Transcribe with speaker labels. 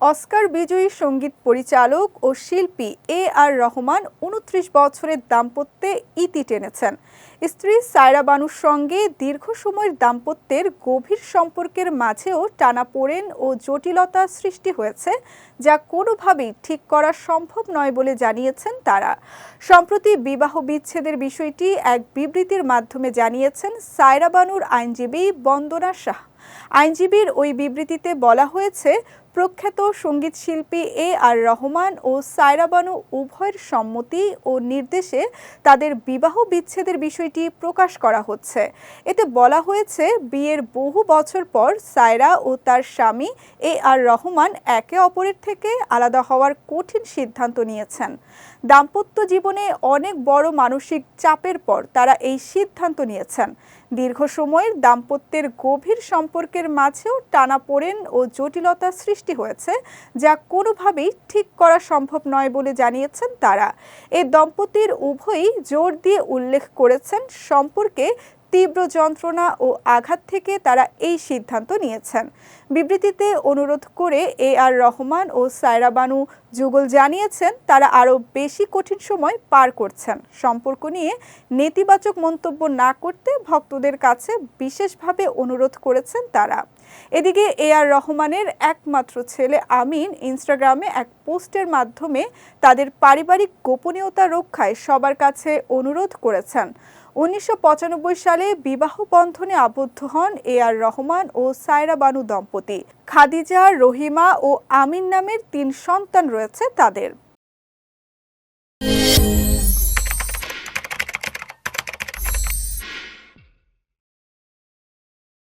Speaker 1: Oscar বিজয়ী সংগীত পরিচালক ও শিল্পী এ আর রহমান উনত্রিশ বছরের দাম্পত্যে ইতি টেনেছেন। স্ত্রী সায়রা বানুর সঙ্গে দীর্ঘ সময়ের দাম্পত্যের গভীর সম্পর্কের মাঝেও টানাপোড়েন ও জটিলতা সৃষ্টি হয়েছে, যা কোনোভাবেই ঠিক করা সম্ভব নয় বলে জানিয়েছেন তারা। সম্প্রতি বিবাহ বিচ্ছেদের বিষয়টি এক বিবৃতির মাধ্যমে জানিয়েছেন সায়রা বানুর আইনজীবী বন্দনা শাহ। আইনজীবীর ওই বিবৃতিতে বলা হয়েছে, প্রখ্যাত সংগীত শিল্পী এ আর রহমান ও সায়রা বানু উভয়ের সম্মতি ও নির্দেশে তাদের বিবাহ বিচ্ছেদের বিষয়টি প্রকাশ করা হচ্ছে। এতে বলা হয়েছে, বিয়ের বহু বছর পর সায়রা ও তার স্বামী এ আর রহমান একে অপরের থেকে আলাদা হওয়ার কঠিন সিদ্ধান্ত নিয়েছেন। দাম্পত্য জীবনে অনেক বড় মানসিক চাপের পর তারা এই সিদ্ধান্ত নিয়েছেন। দীর্ঘ সময়ের দাম্পত্যের গভীর সম্পর্কের মাঝেও টানা পড়েন ও জটিলতা সৃষ্টি হয়েছে, যা কোনোভাবেই ঠিক করা সম্ভব নয় বলে জানিয়েছেন তারা। এ দম্পতির উভয়ই জোর দিয়ে উল্লেখ করেছেন সম্পর্কে তীব্র যন্ত্রণা ও আঘাত থেকে তারা এই সিদ্ধান্ত নিয়েছেন। বিবৃতিতে অনুরোধ করে এ আর রহমান ও সায়রা বানু যুগল জানিয়েছেন, তারা আরও বেশি কঠিন সময় পার করছেন। সম্পর্ক নিয়ে নেতিবাচক মন্তব্য না করতে ভক্তদের কাছে বিশেষভাবে অনুরোধ করেছেন তারা। এদিকে এ আর রহমানের একমাত্র ছেলে আমিন ইনস্টাগ্রামে এক পোস্টের মাধ্যমে তাদের পারিবারিক গোপনীয়তা রক্ষায় সবার কাছে অনুরোধ করেছেন। উনিশশো পঁচানব্বই সালে বিবাহ বন্ধনে আবদ্ধ হন এ আর রহমান ও সায়রা বানু দম্পতি। খাদিজা, রহিমা ও আমিন নামের তিন সন্তান রয়েছে তাদের।